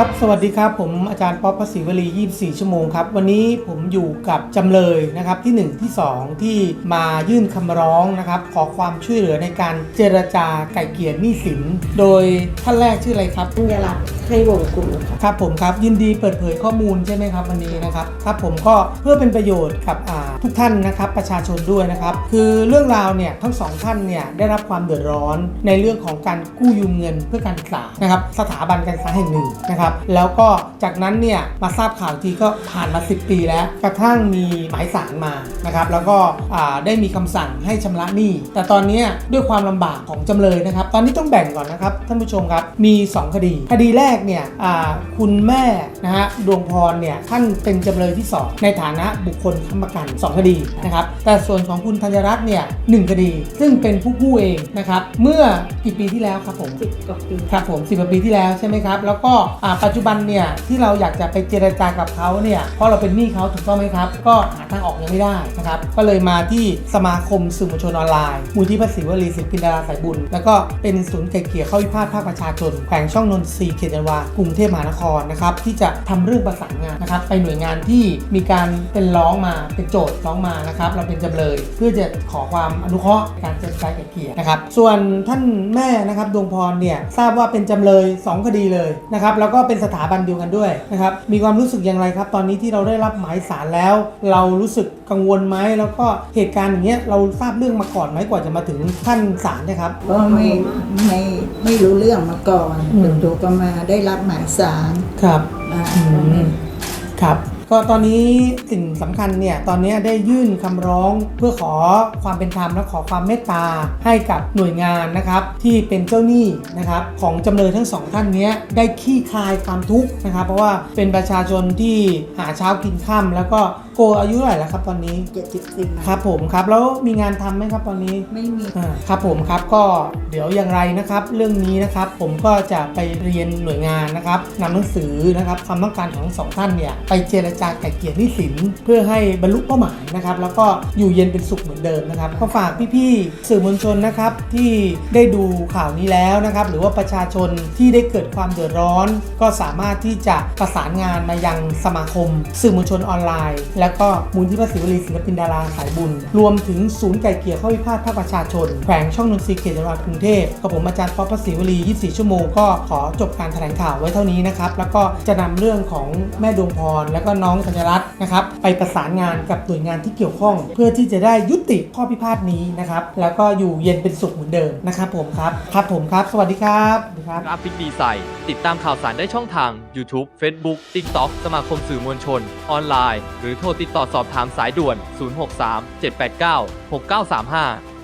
ครับ สวัสดีครับ ผมอาจารย์ป๊อปภาษีวลี 24 ชั่วโมงครับ วันนี้ผมอยู่กับจำเลยนะครับที่ 1 ที่ 2 ที่มายื่นคำร้องนะครับ ขอความช่วยเหลือในการเจรจาไก่เกลี่ยหนี้สิน โดยท่านแรกชื่ออะไรครับธัญรัตน์ให้วงกุลค่ะครับผมครับยินดีเปิดเผยข้อมูลใช่ไหมครับวันนี้นะครับครับผมก็เพื่อเป็นประโยชน์กับอ่าทุกท่านนะครับประชาชนด้วยนะครับ คือเรื่องราวเนี่ยทั้งสองท่านเนี่ยได้รับความเดือดร้อนในเรื่องของการกู้ยืมเงินเพื่อการศึกษานะครับสถาบันการศึกษาแห่งหนึ่งนะครับแล้วก็จากนั้นเนี่ยมาทราบข่าวทีก็ผ่านมา 10 ปีแล้ว กระทั่งมีหมายสารมานะครับแล้วก็อ่าได้มีคำสั่งให้ชำระหนี้ แต่ตอนเนี้ยด้วยความลำบากของจำเลยนะครับ ตอนนี้ต้องแบ่งก่อนนะครับท่านผู้ชมครับมี 2 คดี คดีแรกเนี่ยอ่าคุณแม่นะฮะดวงพรเนี่ยท่านเป็นจำเลยที่ 2 ในฐานะบุคคลค้ำประกัน 2 คดีนะครับแต่ส่วนของคุณธัญรัตน์เนี่ยหนึ่งคดี ซึ่งเป็นผู้กู้เองนะครับเมื่อกี่ปีที่แล้วครับผมสิบกว่าปีครับผมสิบปีที่แล้วใช่ไหมครับแล้วก็อ่าปัจจุบันเนี่ยที่เราอยากจะไปเจรจากับเขาเนี่ยเพราะเราเป็นหนี้เขาถูกต้องไหมครับ ก็หาทางออกยังไม่ได้นะครับก็เลยมาที่สมาคมสื่อมวลชนออนไลน์ มูลที่ภาษีวลีศิลปินดาราสายบุญ แล้วก็เป็นศูนย์ไกลเกลี่ยข้อพิพาทภาคประชาชนแขวงช่องนนทรีเขตจันวากรุงเทพมหานครนะครับที่จะทำเรื่องประสานงานนะครับไปหน่วยงานที่มีการเป็นร้องมาเป็นโจทย์ร้องมานะครับเราเป็นจำเลย เพื่อจะขอความอนุเคราะห์ในการเจรจาไกลเกลี่ยนะครับส่วนท่านแม่นะครับดวงพรเนี่ยทราบว่าเป็นจำเลย 2 คดีเลยนะครับแล้วก็เป็นสถาบันเดียวกันด้วยนะครับ มีความรู้สึกอย่างไรครับ ตอนนี้ที่เราได้รับหมายสารแล้ว เรารู้สึกกังวลไหมแล้วก็เหตุการณ์อย่างเงี้ยเราทราบเรื่องมาก่อนไหมกว่าจะมาถึงขั้นศาลเนะครับ ก็ไม่ไม่ไม่รู้เรื่องมาก่อนอืม จู่ๆก็มาได้รับหมายสารครับ มา อืมครับ ก็ตอนนี้สิ่งสำคัญเนี่ยตอนนี้ได้ยื่นคำร้องเพื่อขอความเป็นธรรมและขอความเมตตาให้กับหน่วยงานนะครับที่เป็นเจ้าหนี้นะครับของจำเลยทั้งสองท่านนี้ได้ขี้คายความทุกข์นะครับ เพราะว่าเป็นประชาชนที่หาเช้ากินค่ำแล้วก็โกอายุเท่าไหร่แล้วครับตอนนี้เจ็ดสิบสี่ครับผมครับแล้วมีงานทำไหมครับตอนนี้ไม่มีครับผมครับก็เดี๋ยวอย่างไรนะครับ เรื่องนี้นะครับผมก็จะไปเรียนหน่วยงานนะครับนำหนังสือนะครับความต้องการของสองท่านเนี่ยไปเจรจาไก่เกี่ยหนี้สินเพื่อให้บรรลุเป้าหมายนะครับแล้วก็อยู่เย็นเป็นสุขเหมือนเดิมนะครับก็ฝากพี่ๆสื่อมวลชนนะครับที่ได้ดูข่าวนี้แล้วนะครับหรือว่าประชาชนที่ได้เกิดความเดือดร้อน ก็สามารถที่จะประสานงานมายังสมาคม สื่อมวลชนออนไลน์ แล้วก็มูลที่ภาษีวลีศิลปินดาราสายบุญ รวมถึงศูนย์ไก่เกลี่ยข้อพิพาทภาคประชาชนแขวงช่องนนทรีเขตจังหวัดกรุงเทพกับผมอาจารย์ป๊อปภาษีวลี 24 ชั่วโมงก็ขอจบการแถลงข่าวไว้เท่านี้นะครับแล้วก็จะนำเรื่องของแม่ดวงพรแล้วก็นน้องธัญรัตน์นะครับไปประสานงานกับหน่วยงานที่เกี่ยวข้อง เพื่อที่จะได้ยุติข้อพิพาทนี้นะครับแล้วก็อยู่เย็นเป็นสุขเหมือนเดิมนะครับผมครับครับผมครับ สวัสดีครับสวัสดีครับ กราฟิกดีไซน์ติดตามข่าวสารได้ช่องทาง YouTube Facebook TikTok สมาคมสื่อมวลชน ออนไลน์ หรือโทรติดต่อสอบถามสายด่วน 063 789 6935